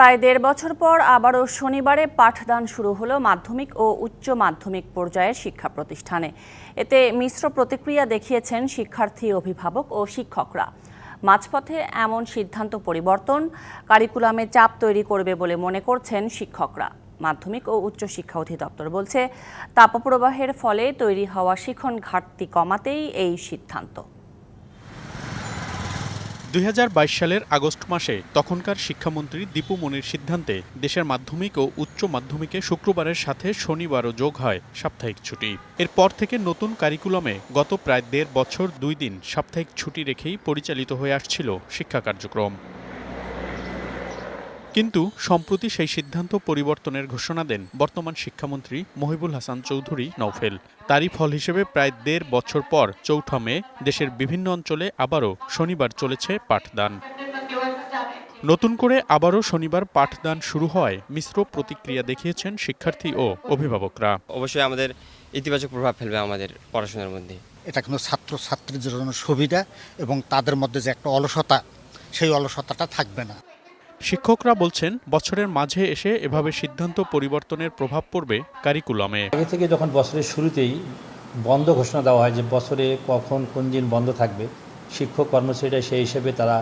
প্রায় দেড় বছর পর আবারও শনিবারে পাঠদান শুরু হলো মাধ্যমিক ও উচ্চ মাধ্যমিক পর্যায়ের শিক্ষা প্রতিষ্ঠানে। এতে মিশ্র প্রতিক্রিয়া দেখিয়েছেন শিক্ষার্থী অভিভাবক ও শিক্ষকরা। মাঝপথে এমন সিদ্ধান্ত পরিবর্তন কারিকুলামে চাপ তৈরি করবে বলে মনে করছেন শিক্ষকরা। মাধ্যমিক ও উচ্চ শিক্ষা অধিদপ্তর বলছে, তাপপ্রবাহের ফলে তৈরি হওয়া শিখন ঘাটতি কমাতেই এই সিদ্ধান্ত। দুই হাজার বাইশ সালের আগস্ট মাসে তখনকার শিক্ষামন্ত্রী দীপু মনির সিদ্ধান্তে দেশের মাধ্যমিক ও উচ্চ মাধ্যমিকে শুক্রবারের সাথে শনিবারও যোগ হয় সাপ্তাহিক ছুটি। এরপর থেকে নতুন কারিকুলামে গত প্রায় দেড় বছর দুই দিন সাপ্তাহিক ছুটি রেখেই পরিচালিত হয়ে আসছিল শিক্ষা কার্যক্রম। কিন্তু সম্প্রতি সেই সিদ্ধান্ত পরিবর্তনের ঘোষণা দেন বর্তমান শিক্ষামন্ত্রী মহিবুল হাসান চৌধুরী নওফেল। তারই ফল হিসেবে প্রায় দেড় বছর পর চৌঠা মে দেশের বিভিন্ন অঞ্চলে আবারও শনিবার চলেছে পাঠদান। নতুন করে আবারও শনিবার পাঠদান শুরু হয় মিশ্র প্রতিক্রিয়া দেখিয়েছেন শিক্ষার্থী ও অভিভাবকরা। অবশ্যই আমাদের ইতিবাচক প্রভাব ফেলবে আমাদের পড়াশোনার মধ্যে। এটা কিন্তু ছাত্র ছাত্রীদের জন্য সুবিধা এবং তাদের মধ্যে যে একটা অলসতা সেই অলসতাটা থাকবে না। শিক্ষকরা বলছেন, বছরের মাঝে এসে এভাবে সিদ্ধান্ত পরিবর্তনের প্রভাব পড়বে কারিকুলামে। আগে থেকে যখন বছরের শুরুতেই বন্ধ ঘোষণা দেওয়া হয় যে বছরে কখন কোন দিন বন্ধ থাকবে, শিক্ষক কর্মচারীরা সেই হিসেবে তারা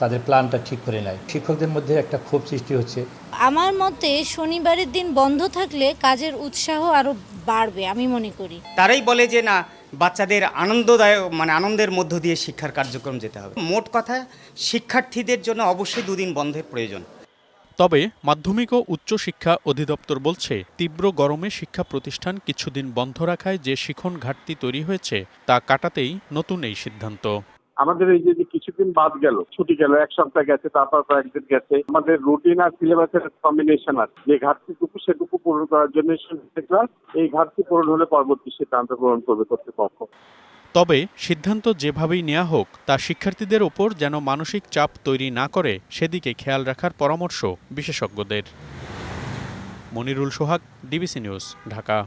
তাদের প্ল্যানটা ঠিক করে নেয়। শিক্ষকদের মধ্যে একটা ক্ষোভ সৃষ্টি হচ্ছে। আমার মতে শনিবারের দিন বন্ধ থাকলে কাজের উৎসাহ আরও বাড়বে আমি মনে করি। তারাই বলে যে না বাচ্চাদের আনন্দদায়ক মানে আনন্দের মধ্য দিয়ে শিক্ষার কার্যক্রম যেতে হবে। মোট কথা শিক্ষার্থীদের জন্য অবশ্যই দুদিন বন্ধের প্রয়োজন। তবে মাধ্যমিক ও উচ্চ শিক্ষা অধিদপ্তর বলছে তীব্র গরমে শিক্ষা প্রতিষ্ঠান কিছুদিন বন্ধ রাখায় যে শিখন ঘাটতি তৈরি হয়েছে তা কাটাতেই নতুন এই সিদ্ধান্ত। আমাদের এই যে কিছুদিন বাদ গেল, ছুটি গেল, এক সপ্তাহ গেছে, তারপর কয়েকদিন গেছে, আমাদের রুটিন আর সিলেবাসের কম্বিনেশন আছে। যে ঘাটতিটুকু সেটুকু পূরণ করার জন্য এই ঘাটতি পূরণ হলে পরবর্তী সিদ্ধান্ত গ্রহণ করবে কর্তৃপক্ষ। তবে সিদ্ধান্ত যেভাবেই নেওয়া হোক, তা শিক্ষার্থীদের ওপর যেন মানসিক চাপ তৈরি না করে, সেদিকে খেয়াল রাখার পরামর্শ বিশেষজ্ঞদের। Monirul Sohag DBC news Dhaka.